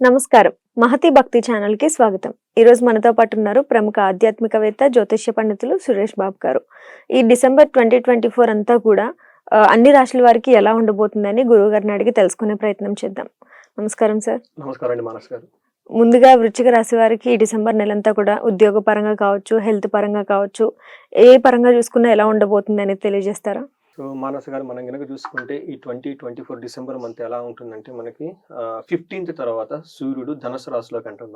నమస్కారం. మహతి భక్తి ఛానల్కి స్వాగతం. ఈ రోజు మనతో పాటు ఉన్నారు ప్రముఖ ఆధ్యాత్మికవేత్త జ్యోతిష్య పండితులు సురేష్ బాబు గారు. ఈ డిసెంబర్ ట్వంటీ ట్వంటీ ఫోర్ అంతా కూడా అన్ని రాశుల వారికి ఎలా ఉండబోతుందని గురువు గారిని అడిగి తెలుసుకునే ప్రయత్నం చేద్దాం. నమస్కారం సార్. నమస్కారం అండి మానస్ గారు. ముందుగా వృశ్చిక రాశి వారికి ఈ డిసెంబర్ నెలంతా కూడా ఉద్యోగ పరంగా కావచ్చు హెల్త్ పరంగా కావచ్చు ఏ పరంగా చూసుకున్నా ఎలా ఉండబోతుంది అనేది తెలియజేస్తారా? సో మానస్ గారు మనం కనుక చూసుకుంటే ఈ twenty twenty four December month ఎలా ఉంటుందంటే మనకి ఫిఫ్టీన్త్ తర్వాత సూర్యుడు ధనుసు రాశిలోకి ఎంటర్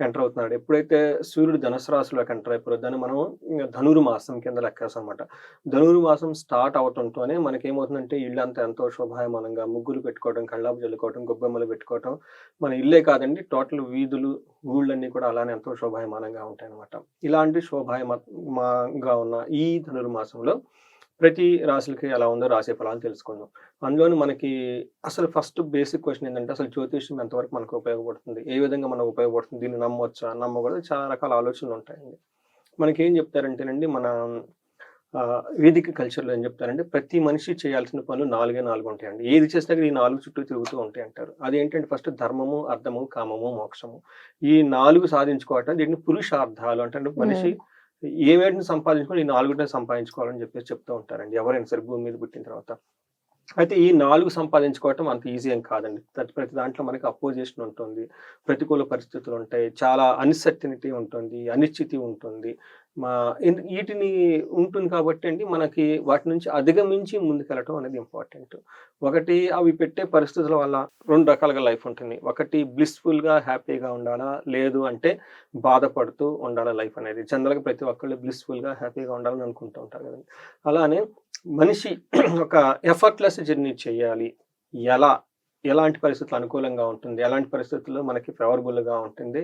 ఎంటర్ అవుతున్నాడు. ఎప్పుడైతే సూర్యుడు ధనుసు రాశిలోకి ఎంటర్ అయిపోయారో దాన్ని మనం ధనురు మాసం కింద లెక్కేస్తాం అనమాట ధనురు మాసం స్టార్ట్ అవటంతోనే మనకి ఏమవుతుందంటే అంతా ఎంతో శోభాయమానంగా ముగ్గులు పెట్టుకోవడం కళ్ళాపు చల్లుకోవడం గొబ్బెమ్మలు పెట్టుకోవడం మన ఇల్లే కాదండి. టోటల్ వీధులు ఊళ్ళన్నీ కూడా అలానే ఎంతో శోభాయమానంగా ఉంటాయి అనమాట ఇలాంటి శోభాయమాగా ఉన్న ఈ ధనురు మాసంలో ప్రతి రాశులకి ఎలా ఉందో రాసే ఫలాలు తెలుసుకుందాం. అందులోని మనకి అసలు ఫస్ట్ బేసిక్ క్వశ్చన్ ఏంటంటే అసలు జ్యోతిష్యం ఎంతవరకు మనకు ఉపయోగపడుతుంది? ఏ విధంగా మనకు ఉపయోగపడుతుంది? దీన్ని నమ్మవచ్చా నమ్మకూడదు. చాలా రకాల ఆలోచనలు ఉంటాయండి. మనకి ఏం చెప్తారంటేనండి మన ఆ, వేదిక కల్చర్లో ఏం చెప్తారంటే ప్రతి మనిషి చేయాల్సిన పనులు నాలుగే నాలుగు ఉంటాయండి. ఏది చేసినా ఈ నాలుగు చుట్టూ తిరుగుతూ ఉంటాయి అంటారు. అదేంటంటే ఫస్ట్ ధర్మము అర్థము కామము మోక్షము. ఈ నాలుగు సాధించుకోవటం దీన్ని పురుషార్థాలు అంటే మనిషి ఏమేటిని సంపాదించుకోవాలి ఈ నాలుగుటిని సంపాదించుకోవాలని చెప్పేసి చెప్తూ ఉంటారండి. ఎవరైనా సరే భూమి మీద పుట్టిన తర్వాత. అయితే ఈ నాలుగు సంపాదించుకోవటం అంత ఈజీ ఏం కాదండి. ప్రతి దాంట్లో మనకి అపోజిషన్ ఉంటుంది ప్రతికూల పరిస్థితులు ఉంటాయి చాలా అన్సర్టినిటీ ఉంటుంది అనిశ్చితి ఉంటుంది. మా వీటిని ఉంటుంది కాబట్టి అండి మనకి వాటి నుంచి అధిగమించి ముందుకెళ్ళటం అనేది ఇంపార్టెంట్ ఒకటి అవి పెట్టే పరిస్థితుల వల్ల రెండు రకాలుగా లైఫ్ ఉంటుంది. ఒకటి బ్లిస్ఫుల్గా హ్యాపీగా ఉండాలా? లేదు అంటే బాధపడుతూ ఉండాలా లైఫ్ అనేది? జనరల్గా ప్రతి ఒక్కళ్ళు బ్లిస్ఫుల్గా హ్యాపీగా ఉండాలని అనుకుంటూ ఉంటారు కదండి. అలానే మనిషి ఒక ఎఫర్ట్లెస్ జర్నీ చేయాలి. ఎలా? ఎలాంటి పరిస్థితులు అనుకూలంగా ఉంటుంది? ఎలాంటి పరిస్థితుల్లో మనకి ఫేవరబుల్గా ఉంటుంది?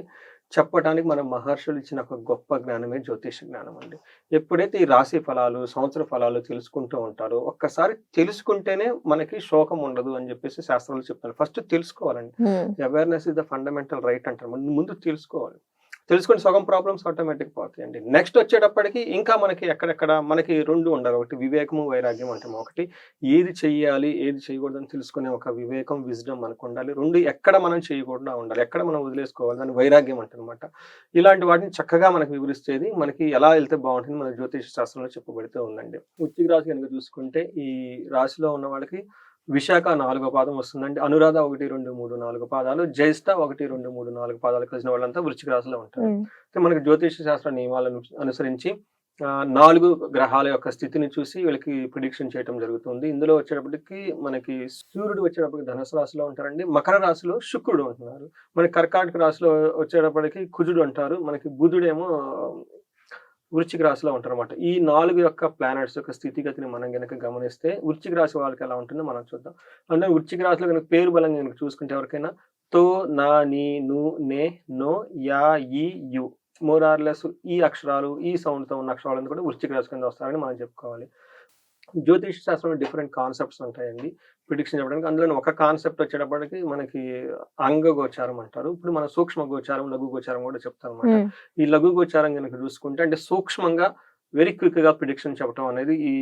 చెప్పడానికి మన మహర్షులు ఇచ్చిన ఒక గొప్ప జ్ఞానమే జ్యోతిష జ్ఞానం అండి. ఎప్పుడైతే ఈ రాశి ఫలాలు సంవత్సర ఫలాలు తెలుసుకుంటూ ఉంటారో ఒక్కసారి తెలుసుకుంటేనే మనకి శోకం ఉండదు అని చెప్పేసి శాస్త్రాలు చెప్తారు first తెలుసుకోవాలండి. Awareness is the fundamental right అంటారు. ముందు తెలుసుకోవాలి. తెలుసుకుని సగం ప్రాబ్లమ్స్ ఆటోమేటిక్ పోతాయండి. నెక్స్ట్ వచ్చేటప్పటికి ఇంకా మనకి ఎక్కడెక్కడ మనకి రెండు ఉండాలి. ఒకటి వివేకము వైరాగ్యం అంటే ఒకటి. ఏది చెయ్యాలి ఏది చేయకూడదు అని తెలుసుకునే ఒక వివేకం విజ్డమ్ మనకు ఉండాలి. రెండు ఎక్కడ మనం చేయకుండా ఉండాలి. ఎక్కడ మనం వదిలేసుకోవాలి దాని వైరాగ్యం అంటనమాట ఇలాంటి వాటిని చక్కగా మనకు వివరిస్తేది మనకి ఎలా వెళ్తే బాగుంటుంది మన జ్యోతిష శాస్త్రంలో చెప్పబడుతూ ఉందండి. వృశ్చిక రాశి కనుక చూసుకుంటే ఈ రాశిలో ఉన్న వాళ్ళకి విశాఖ నాలుగో పాదం వస్తుందండి. అనురాధ ఒకటి రెండు మూడు నాలుగు పాదాలు జ్యేష్ఠ ఒకటి రెండు మూడు నాలుగు పాదాలు కలిసిన వాళ్ళంతా వృశ్చిక రాశిలో ఉంటారు. అయితే మనకి జ్యోతిష శాస్త్ర నియమాలను అనుసరించి ఆ, నాలుగు గ్రహాల యొక్క స్థితిని చూసి వీళ్ళకి ప్రిడిక్షన్ చేయడం జరుగుతుంది. ఇందులో వచ్చేటప్పటికి మనకి సూర్యుడు వచ్చేటప్పటికి ధనుసు రాశిలో ఉంటారండి. మకర రాశిలో శుక్రుడు ఉంటున్నారు. మనకి కర్కాటక రాశిలో వచ్చేటప్పటికి కుజుడు అంటారు. మనకి బుధుడేమో వృశ్చిక రాశిలో ఉంటారు అనమాట ఈ నాలుగు యొక్క ప్లానెట్స్ యొక్క స్థితిగతిని మనం కనుక గమనిస్తే వృశ్చిక రాశి వాళ్ళకి ఎలా ఉంటుందో మనం చూద్దాం. అంటే వృశ్చిక రాశిలో కనుక పేరు బలంగా కనుక చూసుకుంటే ఎవరికైనా తో నా నీ ను నే నో యా ఈ యు మోరార్లెస్ ఈ అక్షరాలు ఈ సౌండ్తో ఉన్న అక్షరాలు కూడా వృశ్చిక రాశి కింద వస్తారని మనం చెప్పుకోవాలి. జ్యోతిష శాస్త్రంలో డిఫరెంట్ కాన్సెప్ట్స్ ఉంటాయండి. ప్రిడిక్షన్ చెప్పడానికి అందులో ఒక కాన్సెప్ట్ వచ్చేటప్పటికి మనకి అంగ గోచారం అంటారు. ఇప్పుడు మన సూక్ష్మ గోచారం లఘు గోచారం కూడా చెప్తారు అనమాట ఈ లఘు గోచారం కనుక చూసుకుంటే అంటే సూక్ష్మంగా వెరీ క్విక్గా ప్రిడిక్షన్ చెప్పడం అనేది ఈ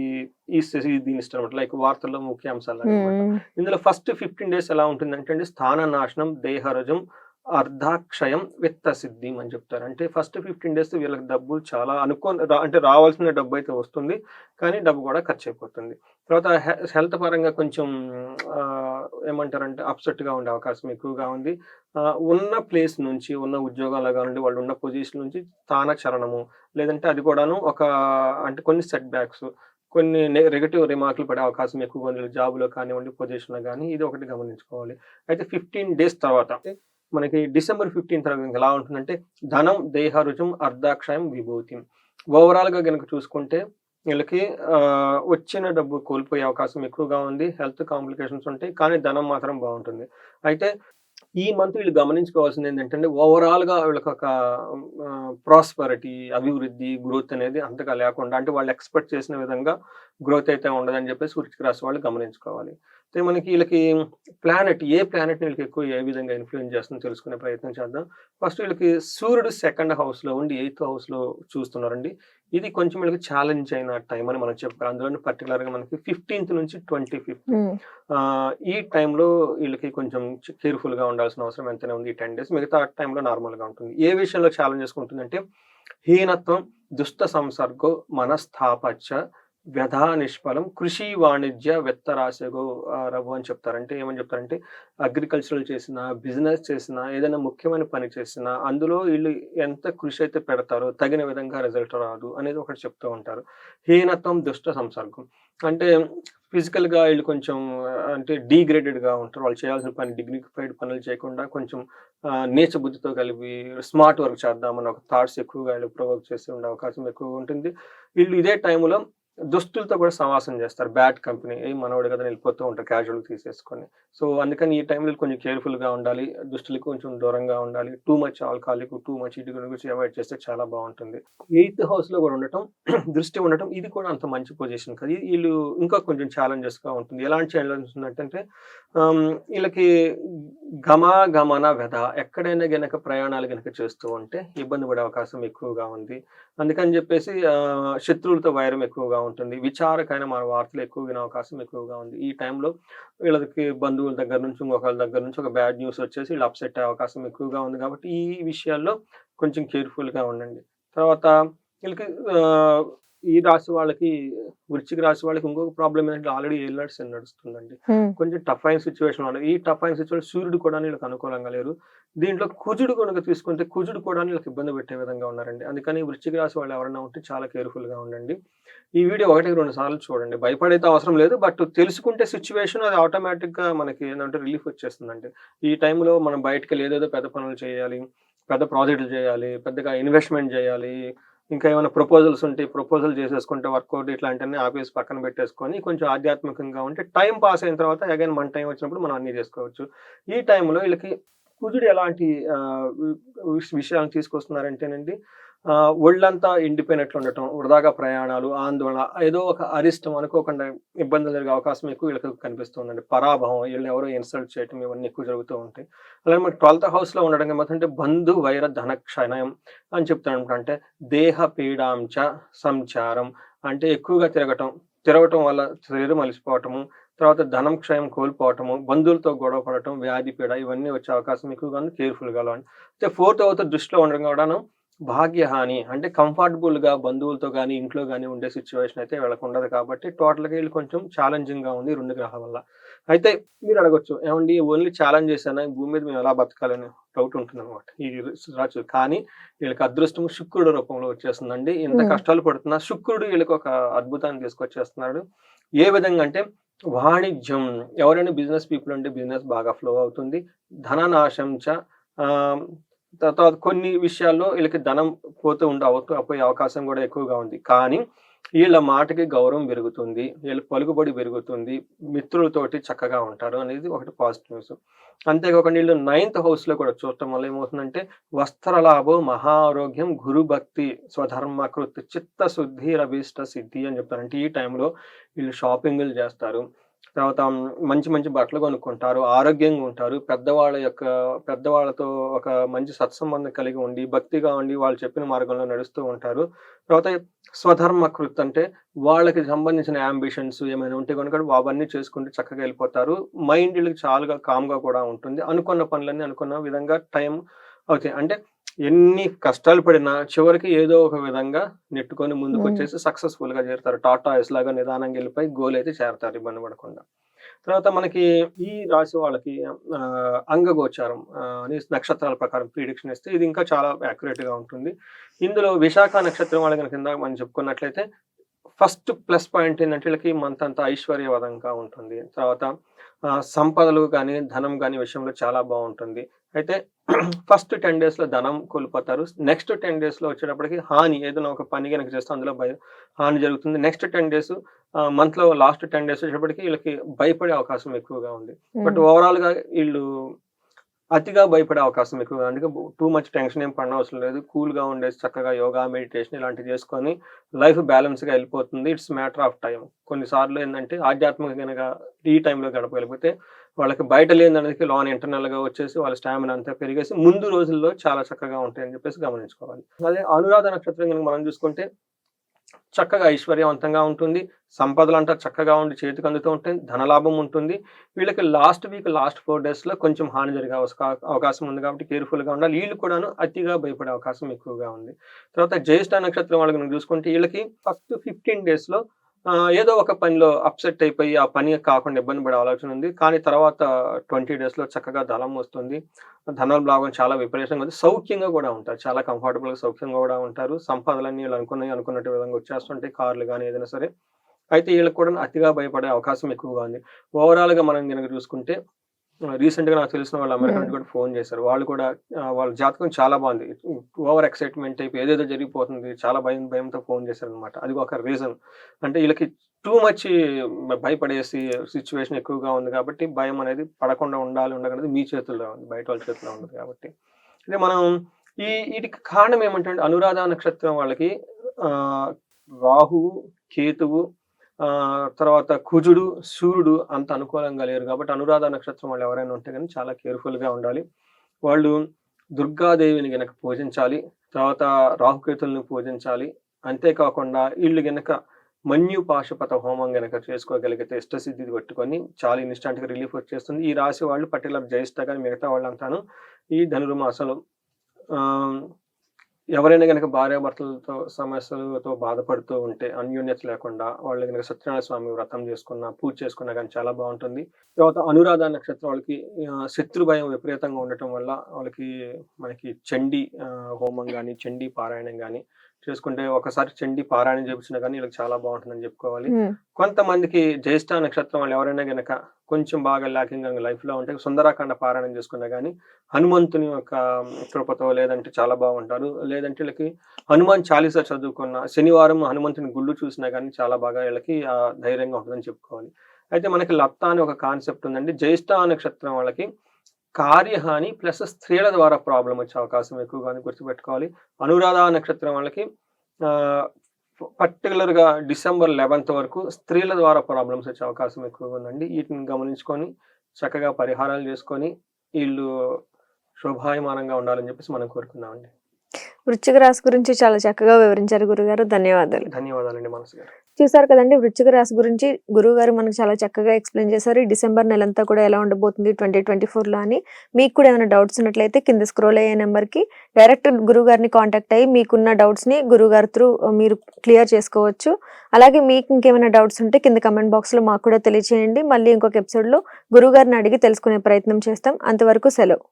ఈ దీని ఇష్టం అనమాట లైక్ వార్తల్లో ముఖ్య అంశాలు అన్నమాట. ఇందులో ఫస్ట్ ఫిఫ్టీన్ డేస్ ఎలా ఉంటుందంటే అండి స్థాన నాశనం దేహరజం అర్ధాక్షయం విత్త సిద్ధిం అని చెప్తారు. అంటే ఫస్ట్ ఫిఫ్టీన్ డేస్ వీళ్ళకి డబ్బులు చాలా అనుకో అంటే రావాల్సిన డబ్బు అయితే వస్తుంది. కానీ డబ్బు కూడా ఖర్చు అయిపోతుంది. తర్వాత హెల్త్ పరంగా కొంచెం ఏమంటారంటే అప్సెట్గా ఉండే అవకాశం ఎక్కువగా ఉంది. ఉన్న ప్లేస్ నుంచి ఉన్న ఉద్యోగాల్లో కానివ్వండి వాళ్ళు ఉన్న పొజిషన్ నుంచి స్థాన చలనము లేదంటే అది కూడాను ఒక అంటే కొన్ని సెట్ బ్యాక్స్ కొన్ని నెగటివ్ రిమార్కులు పడే అవకాశం ఎక్కువగా ఉంది. జాబ్లో కానివ్వండి పొజిషన్లో కానీ ఇది ఒకటి గమనించుకోవాలి. అయితే ఫిఫ్టీన్ డేస్ తర్వాత మనకి డిసెంబర్ ఫిఫ్టీన్ తర్వాత ఎలా ఉంటుందంటే ధనం దేహ రుజం అర్ధాక్షయం విభూతి. ఓవరాల్గా కనుక చూసుకుంటే వీళ్ళకి ఆ, వచ్చిన డబ్బు కోల్పోయే అవకాశం ఎక్కువగా ఉంది. హెల్త్ కాంప్లికేషన్స్ ఉంటాయి కానీ ధనం మాత్రం బాగుంటుంది. అయితే ఈ మంత్ వీళ్ళు గమనించుకోవాల్సింది ఏంటంటే ఓవరాల్గా వీళ్ళకి ఒక ప్రాస్పరిటీ అభివృద్ధి గ్రోత్ అనేది అంతగా లేకుండా అంటే వాళ్ళు ఎక్స్పెక్ట్ చేసిన విధంగా గ్రోత్ అయితే ఉండదని చెప్పేసి వృశ్చిక రాసి వాళ్ళు గమనించుకోవాలి. అయితే మనకి వీళ్ళకి ప్లానెట్ ఏ ప్లానెట్ వీళ్ళకి ఎక్కువ ఏ విధంగా ఇన్ఫ్లుయెన్స్ చేస్తుందో తెలుసుకునే ప్రయత్నం చేద్దాం. ఫస్ట్ వీళ్ళకి సూర్యుడు సెకండ్ హౌస్లో ఉండి ఎయిత్ హౌస్లో చూస్తున్నారండి. ఇది కొంచెం వీళ్ళకి ఛాలెంజ్ అయిన టైం అని మనం చెప్పుకోవాలి అందులో పర్టికులర్గా మనకి ఫిఫ్టీన్త్ నుంచి ట్వంటీ ఫిఫ్త్ ఉమ్, ఈ టైంలో వీళ్ళకి కొంచెం కేర్ఫుల్గా ఉండాల్సిన అవసరం ఎంతనే ఉంది ఈ టెన్ డేస్ మిగతా టైంలో నార్మల్గా ఉంటుంది. ఏ విషయంలో ఛాలెంజెస్ ఉంటుందంటే హీనత్వం దుష్ట సంసర్గో మనస్థాపచ్చ వ్యధా నిష్ఫలం కృషి వాణిజ్య వెత్తరాశగో రఘు అని చెప్తారంటే ఏమని చెప్తారంటే అగ్రికల్చరల్ చేసిన బిజినెస్ చేసిన ఏదైనా ముఖ్యమైన పని చేసినా అందులో వీళ్ళు ఎంత కృషి అయితే పెడతారో తగిన విధంగా రిజల్ట్ రాదు అనేది ఒకటి చెప్తూ ఉంటారు. హీనత్వం దుష్ట సంసర్గం. అంటే ఫిజికల్గా వీళ్ళు కొంచెం అంటే డీగ్రేడెడ్గా ఉంటారు. వాళ్ళు చేయాల్సిన పని డిగ్నిఫైడ్ పనులు చేయకుండా కొంచెం నేచ బుద్ధితో కలిపి స్మార్ట్ వర్క్ చేద్దామని ఒక థాట్స్ ఎక్కువగా వీళ్ళు ప్రొవోక్ చేసి ఉండే అవకాశం ఎక్కువగా ఉంటుంది. వీళ్ళు ఇదే టైంలో దుస్తులతో కూడా సమాసం చేస్తారు. బ్యాడ్ కంపెనీ ఏ మనవాడు కదా వెళ్ళిపోతూ ఉంటారు క్యాజువల్ తీసేసుకొని. సో అందుకని ఈ టైంలో కొంచెం కేర్ఫుల్గా ఉండాలి. దుస్తులకు కొంచెం దూరంగా ఉండాలి. Too much alcoholic too much ఇటు గురించి అవాయిడ్ చేస్తే చాలా బాగుంటుంది. ఎయిత్ హౌస్లో కూడా ఉండటం దృష్టి ఉండటం ఇది కూడా అంత మంచి పొజిషన్ కదా. వీళ్ళు ఇంకా కొంచెం ఛాలెంజెస్గా ఉంటుంది. ఎలాంటి ఛాలెంజెస్ ఉన్నట్టంటే వీళ్ళకి గమ గమన వ్యధ ఎక్కడైనా గనక ప్రయాణాలు గనక చేస్తూ ఉంటే ఇబ్బంది పడే అవకాశం ఎక్కువగా ఉంది. అందుకని చెప్పేసి శత్రువులతో వైరం ఎక్కువగా ఉంటుంది ఉంటుంది. విచారకైన మన వార్తలు ఎక్కువ వినే అవకాశం ఎక్కువగా ఉంది. ఈ టైంలో వీళ్ళకి బంధువుల దగ్గర నుంచి ఇంకొకరి దగ్గర నుంచి ఒక బ్యాడ్ న్యూస్ వచ్చేసి వీళ్ళు అప్సెట్ అయ్యే అవకాశం ఎక్కువగా ఉంది కాబట్టి ఈ విషయాల్లో కొంచెం కేర్ఫుల్గా ఉండండి. తర్వాత వీళ్ళకి ఈ రాశి వాళ్ళకి వృశ్చిక రాశి వాళ్ళకి ఇంకొక ప్రాబ్లం ఏంటంటే ఆల్రెడీ ఏళ్ళర్స్ నడుస్తుందండి. కొంచెం టఫ్ అయిన సిచ్యువేషన్ వాళ్ళు ఈ టఫ్ అయిన సిచ్యువేషన్ సూర్యుడు కూడా వీళ్ళకి అనుకూలంగా లేరు. దీంట్లో కుజుడు కనుక తీసుకుంటే కుజుడు కూడా వీళ్ళకి ఇబ్బంది పెట్టే విధంగా ఉన్నారండి. అందుకని వృశ్చిక రాశి వాళ్ళు ఎవరైనా ఉంటే చాలా కేర్ఫుల్గా ఉండండి. ఈ వీడియో ఒకటి రెండు సార్లు చూడండి. భయపడైతే అవసరం లేదు. బట్ తెలుసుకుంటే సిచ్యువేషన్ అది ఆటోమేటిక్గా మనకి ఏంటంటే రిలీఫ్ వచ్చేస్తుందండి. ఈ టైంలో మనం బయటకు ఏదేదో పెద్ద పనులు చేయాలి పెద్ద ప్రాజెక్టులు చేయాలి పెద్దగా ఇన్వెస్ట్మెంట్ చేయాలి ఇంకా ఏమైనా ప్రపోజల్స్ ఉంటే ప్రపోజల్ చేసేసుకుంటే వర్కౌట్ ఇట్లాంటివన్నీ ఆఫీస్ పక్కన పెట్టేసుకొని కొంచెం ఆధ్యాత్మికంగా ఉంటే టైం పాస్ అయిన తర్వాత అగైన్ మన టైం వచ్చినప్పుడు మనం అన్ని చేసుకోవచ్చు. ఈ టైంలో వీళ్ళకి కుజుడు ఎలాంటి ఆ, విష- విషయాలను తీసుకొస్తున్నారంటేనండి ఒళ్ళంతా ఎండిపోయినట్లు ఉండటం వృధాగా ప్రయాణాలు ఆందోళన ఏదో ఒక అరిష్టం అనుకోకుండా ఇబ్బందులు జరిగే అవకాశం ఎక్కువ వీళ్ళకి కనిపిస్తుందండి. పరాభవం వీళ్ళని ఎవరో ఇన్సల్ట్ చేయటం ఇవన్నీ ఎక్కువ జరుగుతూ ఉంటాయి. అలాగే మనకి ట్వెల్త్ హౌస్లో ఉండడం ఏమవుతుంటే బంధు వైర ధన క్షయం అని చెప్తాను అంటే దేహ పీడాంచ సంచారం అంటే ఎక్కువగా తిరగటం తిరగటం వల్ల శరీరం అలసిపోవటము తర్వాత ధనం క్షయం కోల్పోవటము బంధువులతో గొడవ పడటం వ్యాధి పీడ ఇవన్నీ వచ్చే అవకాశం ఎక్కువగా కేర్ఫుల్గా కేర్ఫుల్ అయితే ఫోర్త్ అవుత దృష్టిలో ఉండడం కూడాను భాగ్యహాని అంటే కంఫర్టబుల్గా బంధువులతో కానీ ఇంట్లో కానీ ఉండే సిచ్యువేషన్ అయితే వీళ్ళకి ఉండదు కాబట్టి టోటల్గా వీళ్ళు కొంచెం ఛాలెంజింగ్గా ఉంది రెండు గ్రహాల వల్ల. అయితే మీరు అడగొచ్చు ఏమండి ఓన్లీ ఛాలెంజ్ చేశానా? భూమి మీద మేము ఎలా బతకాలని డౌట్ ఉంటుంది అనమాట ఈ రాజు. కానీ వీళ్ళకి అదృష్టం శుక్రుడు రూపంలో వచ్చేస్తుందండి. ఇంత. కష్టాలు పడుతున్నా శుక్రుడు వీళ్ళకి ఒక అద్భుతాన్ని తీసుకొచ్చేస్తున్నాడు. ఏ విధంగా అంటే వాణిజ్యం. ఎవరైనా బిజినెస్ పీపుల్ అంటే బిజినెస్ బాగా ఫ్లో అవుతుంది. ధననాశం చ ఆ, తర్వాత కొన్ని విషయాల్లో వీళ్ళకి ధనం పోతూ ఉండే పోయే అవకాశం కూడా ఎక్కువగా ఉంది. కానీ వీళ్ళ మాటకి గౌరవం పెరుగుతుంది. వీళ్ళ పలుకుబడి పెరుగుతుంది. మిత్రులతోటి చక్కగా ఉంటారు అనేది ఒకటి పాజిటివ్ న్యూస్. అంతేకాకుండా వీళ్ళు నైన్త్ హౌస్లో కూడా చూడటం వల్ల ఏమవుతుందంటే వస్త్రలాభం మహారోగ్యం గురుభక్తి స్వధర్మకృత్ చిత్తశుద్ధి రభీష్ట సిద్ధి అని చెప్తారు. అంటే ఈ టైంలో వీళ్ళు షాపింగ్లు చేస్తారు. తర్వాత మంచి మంచి బట్టలు కొనుక్కుంటారు ఆరోగ్యంగా ఉంటారు. పెద్దవాళ్ళ యొక్క పెద్దవాళ్ళతో ఒక మంచి సత్సంబంధం కలిగి ఉండి భక్తిగా ఉండి వాళ్ళు చెప్పిన మార్గంలో నడుస్తూ ఉంటారు. తర్వాత స్వధర్మ కృత్ అంటే వాళ్ళకి సంబంధించిన అంబిషన్స్ ఏమైనా ఉంటే కనుక అవన్నీ చేసుకుంటూ చక్కగా వెళ్ళిపోతారు. మైండ్ వీళ్ళకి చాలా కామ్గా కూడా ఉంటుంది. అనుకున్న పనులన్నీ అనుకున్న విధంగా టైం అవుతాయి అంటే ఎన్ని కష్టాలు పడినా చివరికి ఏదో ఒక విధంగా నెట్టుకొని ముందుకు. వచ్చేసి సక్సెస్ఫుల్గా చేరుతారు. టాటా ఎస్ లాగా నిదానంగా వెళ్ళిపోయి గోల్ అయితే చేరతారు ఇబ్బంది పడకుండా. తర్వాత మనకి ఈ రాశి వాళ్ళకి అంగగోచారం అని నక్షత్రాల ప్రకారం ప్రిడిక్షన్ ఇస్తే ఇది ఇంకా చాలా యాక్యురేట్గా ఉంటుంది. ఇందులో విశాఖ నక్షత్రం వాళ్ళ కనుక ఇందాక మనం చెప్పుకున్నట్లయితే ఫస్ట్ ప్లస్ పాయింట్ ఏంటంటే వీళ్ళకి మంత్ అంతా ఐశ్వర్యవదంగా ఉంటుంది. తర్వాత సంపదలు కానీ ధనం కానీ విషయంలో చాలా బాగుంటుంది. అయితే ఫస్ట్ టెన్ డేస్లో ధనం కోల్పోతారు. నెక్స్ట్ టెన్ డేస్లో వచ్చేటప్పటికి హాని ఏదైనా ఒక పని కనుక చేస్తే అందులో భయ హాని జరుగుతుంది. నెక్స్ట్ టెన్ డేస్ మంత్లో లాస్ట్ టెన్ డేస్ వచ్చేటప్పటికి వీళ్ళకి భయపడే అవకాశం ఎక్కువగా ఉంది. బట్ ఓవరాల్గా వీళ్ళు అతిగా భయపడే అవకాశం ఎక్కువ అందుకే టూ మచ్ టెన్షన్ ఏం పడిన అవసరం లేదు. కూల్గా ఉండేసి చక్కగా యోగా మెడిటేషన్ ఇలాంటివి చేసుకొని లైఫ్ బ్యాలెన్స్గా వెళ్ళిపోతుంది. ఇట్స్ మ్యాటర్ ఆఫ్ టైం కొన్నిసార్లు ఏంటంటే ఆధ్యాత్మిక ఈ టైంలో గడపగలిగితే వాళ్ళకి బయట లేనిదానికి లోన్ ఇంటర్నల్గా వచ్చేసి వాళ్ళ స్టామినా అంతా పెరిగేసి ముందు రోజుల్లో చాలా చక్కగా ఉంటాయని చెప్పేసి గమనించుకోవాలి. అదే అనురాధ నక్షత్రం కనుక మనం చూసుకుంటే చక్కగా ఐశ్వర్యవంతంగా ఉంటుంది. సంపదలు అంతా చక్కగా ఉండి చేతికి అందుతూ ఉంటుంది ధనలాభం ఉంటుంది. వీళ్ళకి లాస్ట్ వీక్ లాస్ట్ ఫోర్ డేస్లో కొంచెం హాని జరిగే అవకాశం ఉంది కాబట్టి కేర్ఫుల్గా ఉండాలి. వీళ్ళు కూడాను అతిగా భయపడే అవకాశం ఎక్కువగా ఉంది. తర్వాత జ్యేష్ఠ నక్షత్రం వాళ్ళకి మనం చూసుకుంటే వీళ్ళకి ఫస్ట్ ఫిఫ్టీన్ డేస్లో ఏదో ఒక పనిలో అప్సెట్ అయిపోయి ఆ పని కాకుండా ఇబ్బంది పడే ఆలోచన ఉంది. కానీ తర్వాత ట్వంటీ డేస్లో చక్కగా ధనం వస్తుంది. ధనం లాభం చాలా విపరీతంగా ఉంది. సౌఖ్యంగా కూడా ఉంటారు. చాలా కంఫర్టబుల్గా సౌఖ్యంగా కూడా ఉంటారు. సంపదలన్నీ వీళ్ళు అనుకున్నాయి. అనుకున్నట్టు విధంగా వచ్చేస్తుంటాయి కార్లు కానీ ఏదైనా సరే. అయితే వీళ్ళకి కూడా అతిగా భయపడే అవకాశం ఎక్కువగా ఉంది. ఓవరాల్గా మనం కనుక చూసుకుంటే రీసెంట్గా నాకు తెలిసిన వాళ్ళు అమెరికా. నుంచి కూడా ఫోన్ చేశారు. వాళ్ళు కూడా వాళ్ళ జాతకం చాలా బాగుంది. ఓవర్ ఎక్సైట్మెంట్ అయిపోయి ఏదేదో జరిగిపోతుంది చాలా భయం భయంతో ఫోన్ చేశారు అనమాట అది ఒక రీజన్ అంటే వీళ్ళకి టూ మచ్ భయపడేసి సిచ్యువేషన్ ఎక్కువగా ఉంది కాబట్టి భయం అనేది పడకుండా ఉండాలి ఉండకనేది మీ చేతుల్లో ఉంది బయట వాళ్ళ చేతుల్లో ఉంది కాబట్టి. ఇది మనం ఈ వీటికి కారణం ఏమంటే అనురాధ నక్షత్రం వాళ్ళకి రాహువు కేతువు తర్వాత కుజుడు సూర్యుడు అంత అనుకూలంగా లేరు కాబట్టి అనురాధ నక్షత్రం వాళ్ళు ఎవరైనా ఉంటే కానీ చాలా కేర్ఫుల్గా ఉండాలి. వాళ్ళు దుర్గాదేవిని గనక పూజించాలి తర్వాత రాహుకేతుల్ని పూజించాలి అంతేకాకుండా వీళ్ళు గనక మన్యు పాశుపత హోమం గనక చేసుకోగలిగితే ఇష్టసిద్ధి పెట్టుకొని చాలా ఇన్స్టాంట్గా రిలీఫ్ వచ్చేస్తుంది. ఈ రాశి వాళ్ళు పర్టికులర్ జ్యేష్ఠ కానీ మిగతా వాళ్ళంతాను ఈ ధనుర్మాసంలో ఎవరైనా కనుక భార్యాభర్తలతో సమస్యలతో బాధపడుతూ ఉంటే అన్యోన్యత లేకుండా వాళ్ళు కనుక సత్యనారాయణ స్వామి వ్రతం చేసుకున్న పూజ చేసుకున్నా కానీ చాలా బాగుంటుంది. తర్వాత అనురాధ నక్షత్రం వాళ్ళకి శత్రు భయం విపరీతంగా ఉండటం వల్ల వాళ్ళకి మనకి చండీ హోమం కానీ చండీ పారాయణం కానీ చేసుకుంటే ఒకసారి చండీ పారాయణం చేపించినా కానీ వీళ్ళకి చాలా బాగుంటుందని చెప్పుకోవాలి. కొంతమందికి జ్యేష్ఠ నక్షత్రం వాళ్ళు ఎవరైనా గనక కొంచెం బాగా ల్యాకింగ్ లైఫ్లో ఉంటే సుందరాకాండ పారాయణం చేసుకున్నా కానీ హనుమంతుని యొక్క కృపతో లేదంటే చాలా బాగుంటారు. లేదంటే వీళ్ళకి హనుమాన్ చాలీసా చదువుకున్న శనివారం హనుమంతుని గుళ్ళు చూసినా కానీ చాలా బాగా వీళ్ళకి ధైర్యంగా ఉంటుందని చెప్పుకోవాలి. అయితే మనకి లత్త అని ఒక కాన్సెప్ట్ ఉందండి. జ్యేష్ఠ నక్షత్రం వాళ్ళకి కార్యహాని ప్లస్ స్త్రీల ద్వారా ప్రాబ్లం వచ్చే అవకాశం ఎక్కువగా గుర్తుపెట్టుకోవాలి. అనురాధ నక్షత్రం వాళ్ళకి ఆ, పర్టికులర్గా డిసెంబర్ లెవెన్త్ వరకు స్త్రీల ద్వారా ప్రాబ్లమ్స్ వచ్చే అవకాశం ఎక్కువగా ఉందండి. వీటిని గమనించుకొని చక్కగా పరిహారాలు చేసుకొని వీళ్ళు శోభాయమానంగా ఉండాలని చెప్పేసి మనం కోరుకుందామండి. వృశ్చిక రాశి గురించి చాలా చక్కగా వివరించారు గురుగారు. ధన్యవాదాలు. ధన్యవాదాలండి మనసు గారు. చూసారు కదండి వృచ్చిక రాశి గురించి గురువు గారు మనకు చాలా చక్కగా ఎక్స్ప్లెయిన్ చేశారు. ఈ డిసెంబర్ నెలంతా కూడా ఎలా ఉండబోతుంది ట్వంటీ ట్వంటీ లో అని. మీకు కూడా ఏమైనా డౌట్స్ ఉన్నట్లయితే కింద స్క్రోల్ అయ్యే నెంబర్కి డైరెక్ట్ గురువు గారిని కాంటాక్ట్ అయ్యి మీకున్న డౌట్స్ని గురువు గారి త్రూ మీరు క్లియర్ చేసుకోవచ్చు. అలాగే మీకు ఇంకేమైనా డౌట్స్ ఉంటే కింద కమెంట్ బాక్స్లో మాకు కూడా తెలియజేయండి మళ్ళీ ఇంకొక ఎపిసోడ్లో గురువు గారిని అడిగి తెలుసుకునే ప్రయత్నం చేస్తాం. అంతవరకు సెలవు.